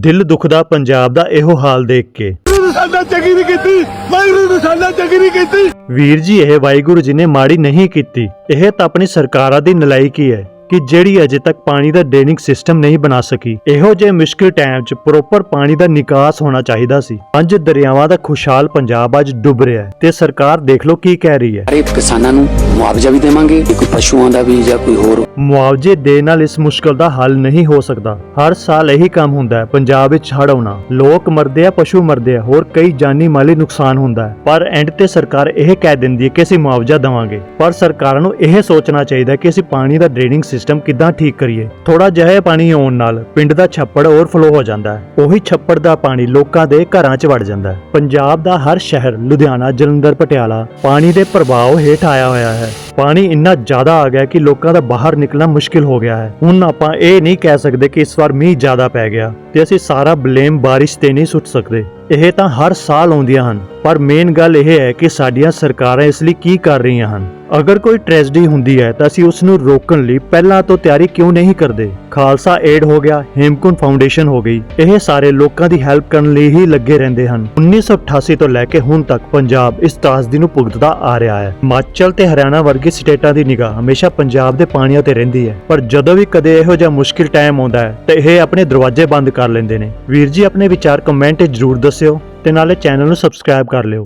ਦਿਲ ਦੁਖਦਾ ਪੰਜਾਬ ਦਾ ਇਹੋ ਹਾਲ ਦੇਖ ਕੇ। ਸਾਡਾ ਚੰਗੀ ਨਹੀਂ ਕੀਤੀ ਵਾਹਿਗੁਰੂ ਨੇ ਸਾਡਾ ਚੰਗੀ ਨਹੀਂ ਕੀਤੀ। ਵੀਰ ਜੀ ਇਹ ਵਾਹਿਗੁਰੂ ਜੀ ਨੇ ਮਾੜੀ ਨਹੀਂ ਕੀਤੀ। ਇਹ ਤਾਂ ਆਪਣੀ ਸਰਕਾਰਾਂ ਦੀ ਨਲਾਇਕੀ ਹੈ। ਕਿ ਜਿਹੜੀ ਅਜੇ ਤੱਕ ਪਾਣੀ ਦਾ ਡਰੇਨਿੰਗ ਸਿਸਟਮ ਨਹੀਂ ਬਣਾ ਸਕੀ ਇਹੋ ਜਿਹੇ ਮੁਸ਼ਕਿਲ ਟਾਈਮ 'ਚ ਪ੍ਰੋਪਰ ਪਾਣੀ ਦਾ ਨਿਕਾਸ ਹੋਣਾ ਚਾਹੀਦਾ ਸੀ। ਪੰਜ ਦਰਿਆਵਾਂ ਦਾ ਖੁਸ਼ਹਾਲ ਪੰਜਾਬ ਅੱਜ ਡੁੱਬ ਰਿਹਾ ਹੈ ਤੇ ਸਰਕਾਰ ਦੇਖ ਲਓ ਕੀ ਕਹਿ ਰਹੀ ਹੈ। ਸਾਰੇ ਕਿਸਾਨਾਂ ਨੂੰ ਮੁਆਵਜ਼ਾ ਵੀ ਦੇਵਾਂਗੇ ਕੋਈ ਪਸ਼ੂਆਂ ਦਾ ਵੀ ਜਾਂ ਕੋਈ ਹੋਰ ਮੁਆਵਜ਼ੇ ਦੇ ਨਾਲ ਇਸ ਮੁਸ਼ਕਲ ਦਾ ਹੱਲ ਨਹੀਂ ਹੋ ਸਕਦਾ। ਹਰ ਸਾਲ ਇਹੀ ਕੰਮ ਹੁੰਦਾ ਹੈ ਪੰਜਾਬ ਵਿੱਚ ਹੜ੍ਹ ਆਉਣਾ। ਲੋਕ ਮਰਦੇ ਆ ਪਸ਼ੂ ਮਰਦੇ ਆ ਹੋਰ ਕਈ ਜਾਨੀ ਮਾਲੀ ਨੁਕਸਾਨ ਹੁੰਦਾ ਹੈ। ਪਰ ਐਂਡ ਤੇ ਸਰਕਾਰ ਇਹ ਕਹਿ ਦਿੰਦੀ ਹੈ ਕਿ ਅਸੀਂ ਮੁਆਵਜ਼ਾ ਦੇਵਾਂਗੇ। ਪਰ ਸਰਕਾਰਾਂ ਨੂੰ ਇਹ ਸੋਚਣਾ ਚਾਹੀਦਾ ਕਿ ਅਸੀਂ ਪਾਣੀ ਦਾ ਡਰੇਨਿੰਗ ਸਿਸਟਮ ਕਿੱਦਾਂ ਠੀਕ ਕਰੀਏ? ਥੋੜਾ ਜਿਹਾ ਪਾਣੀ ਆਉਣ ਨਾਲ ਪਿੰਡ ਦਾ ਛੱਪੜ ਓਵਰਫਲੋ ਹੋ ਜਾਂਦਾ ਹੈ। ਉਹੀ ਛੱਪੜ ਦਾ ਪਾਣੀ ਲੋਕਾਂ ਦੇ ਘਰਾਂ 'ਚ ਵੜ ਜਾਂਦਾ ਹੈ। ਪੰਜਾਬ ਦਾ ਹਰ ਸ਼ਹਿਰ, ਲੁਧਿਆਣਾ, ਜਲੰਧਰ, ਪਟਿਆਲਾ ਪਾਣੀ ਦੇ ਪ੍ਰਭਾਵ ਹੇਠ ਆਇਆ ਹੋਇਆ ਹੈ। ਪਾਣੀ ਇੰਨਾ ਜ਼ਿਆਦਾ ਆ ਗਿਆ ਕਿ ਲੋਕਾਂ ਦਾ ਬਾਹਰ ਨਿਕਲਣਾ ਮੁਸ਼ਕਿਲ ਹੋ ਗਿਆ ਹੈ। ਹੁਣ ਆਪਾਂ ਇਹ ਨਹੀਂ ਕਹਿ ਸਕਦੇ ਕਿ ਇਸ ਵਾਰ ਮੀਂਹ ਜ਼ਿਆਦਾ ਪੈ ਗਿਆ ਤੇ ਅਸੀਂ ਸਾਰਾ ਬਲੇਮ ਬਾਰਿਸ਼ ਤੇ ਨਹੀਂ ਸੁੱਟ ਸਕਦੇ। ਇਹ ਤਾਂ ਹਰ ਸਾਲ ਆਉਂਦੀਆਂ ਹਨ, ਪਰ ਮੇਨ ਗੱਲ ਇਹ ਹੈ ਕਿ ਸਾਡੀਆਂ ਸਰਕਾਰਾਂ ਇਸ ਲਈ ਕੀ ਕਰ ਰਹੀਆਂ ਹਨ। ਅਗਰ ਕੋਈ ਟ੍ਰੈਜਡੀ ਹੁੰਦੀ ਹੈ ਤਾਂ ਅਸੀਂ ਉਸ ਨੂੰ ਰੋਕਣ ਲਈ ਪਹਿਲਾਂ ਤੋਂ ਤਿਆਰੀ ਕਿਉਂ ਨਹੀਂ ਕਰਦੇ? ਖਾਲਸਾ ਏਡ ਹੋ ਗਿਆ ਹੇਮਕੁੰਡ ਫਾਊਂਡੇਸ਼ਨ ਹੋ ਗਈ। ਇਹ ਸਾਰੇ ਲੋਕਾਂ ਦੀ ਹੈਲਪ ਕਰਨ ਲਈ ਹੀ ਲੱਗੇ ਰਹਿੰਦੇ ਹਨ। 1988 ਤੋਂ ਲੈ ਕੇ ਹੁਣ ਤੱਕ ਪੰਜਾਬ ਇਸ ਤਰਾਸਦੀ ਨੂੰ ਭੁਗਤਦਾ ਆ ਰਿਹਾ ਹੈ। ਹਿਮਾਚਲ ਤੇ ਹਰਿਆਣਾ ਵਰਗੇ ਸਟੇਟਾਂ ਦੀ ਨਿਗਾਹ ਹਮੇਸ਼ਾ ਪੰਜਾਬ ਦੇ ਪਾਣੀਆਂ ਤੇ ਰਹਿੰਦੀ ਹੈ। ਪਰ ਜਦੋਂ ਵੀ ਕਦੇ ਇਹੋ ਜਿਹਾ ਮੁਸ਼ਕਿਲ ਟਾਈਮ ਆਉਂਦਾ ਹੈ, ਤਾਂ ਇਹ ਆਪਣੇ ਦਰਵਾਜ਼ੇ ਬੰਦ ਕਰ ਲੈਂਦੇ ਨੇ। ਵੀਰ ਜੀ, ਆਪਣੇ ਵਿਚਾਰ ਕਮੈਂਟ 'ਚ ਜ਼ਰੂਰ ਦੱਸਿਓ ਤੇ ਨਾਲੇ ਚੈਨਲ ਨੂੰ ਸਬਸਕ੍ਰਾਈਬ ਕਰ ਲਿਓ।